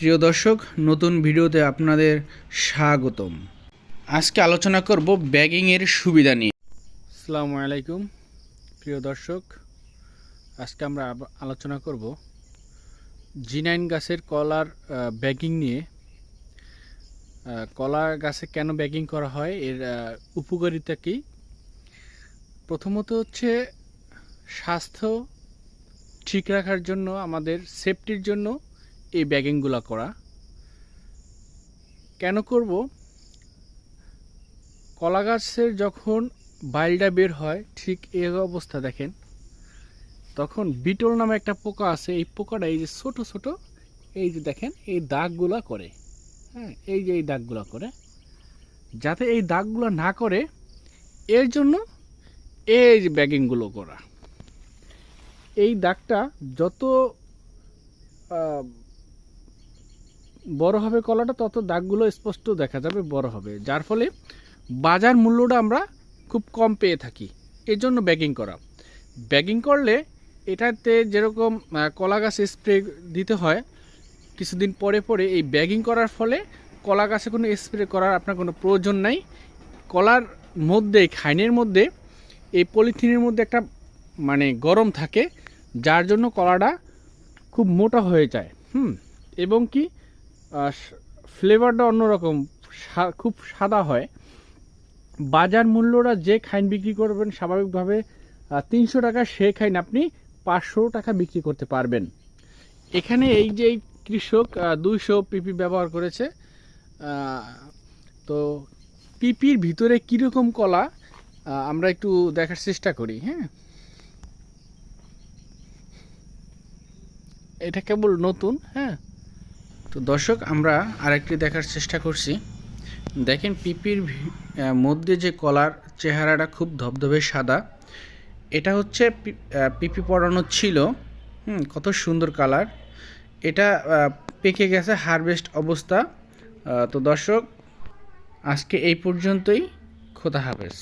প্রিয় দর্শক নতুন ভিডিওতে আপনাদের স্বাগতম। আজকে আলোচনা করব ব্যাগিংয়ের সুবিধা নিয়ে। আসসালামু আলাইকুম প্রিয় দর্শক। আজকে আমরা আলোচনা করব জি নাইন গাছের কলার ব্যাগিং নিয়ে। আহ, কলা গাছে কেন ব্যাগিং করা হয় এর উপকারিতা কী? প্রথমত হচ্ছে স্বাস্থ্য ঠিক রাখার জন্য আমাদের সেফটির জন্য এই ব্যাগিংগুলো করা। কেন করব? কলা গাছের যখন বাইলটা বের হয়, ঠিক এই অবস্থা দেখেন। তখন বিটল নামে একটা পোকা আছে, এই পোকাটা এই যে ছোট ছোট, এই যে দেখেন, এই দাগগুলা করে। হ্যাঁ এই যে এই দাগগুলা করে। যাতে এই দাগগুলো না করে, এর জন্য এই যে ব্যাগিংগুলো করা। এই দাগটা যত বড় হবে কলাটা, তত দাগগুলো স্পষ্ট দেখা যাবে, বড় হবে। যার ফলে বাজার মূল্যটা আমরা খুব কম পেয়ে থাকি। এর জন্য ব্যাগিং করা। ব্যাগিং করলে এটাতে যেরকম কলা গাছে স্প্রে দিতে হয়, কিছুদিন পরে পরে এই ব্যাগিং করার ফলে কলা গাছে কোনো স্প্রে করার আপনার কোনো প্রয়োজন নাই। কলার মধ্যে, খাইনের মধ্যে, এই পলিথিনের মধ্যে একটা মানে গরম থাকে, যার জন্য কলাটা খুব মোটা হয়ে যায়। হুম, এবং কি ফ্লেভারটা অন্যরকম খুব সাদা হয়। বাজার মূল্যটা যে খাইন বিক্রি করবেন, স্বাভাবিকভাবে তিনশো টাকা সে খাইন আপনি পাঁচশো টাকা বিক্রি করতে পারবেন। এখানে এই যে কৃষক দুইশো পিপি ব্যবহার করেছে তো পিপির ভিতরে কীরকম কলা আমরা একটু দেখার চেষ্টা করি হ্যাঁ? এটা কেবল নতুন হ্যাঁ? তো দর্শক, আমরা আরেকটি দেখার চেষ্টা করছি। দেখেন পিপির মধ্যে যে কলার চেহারাটা খুব ধবধবে সাদা, এটা হচ্ছে পিপি পড়ানো ছিল। হুম, কত সুন্দর কালার। এটা পেকে গেছে হারভেস্ট অবস্থা। তো দর্শক, আজকে এই পর্যন্তই। খোদা হাফেজ।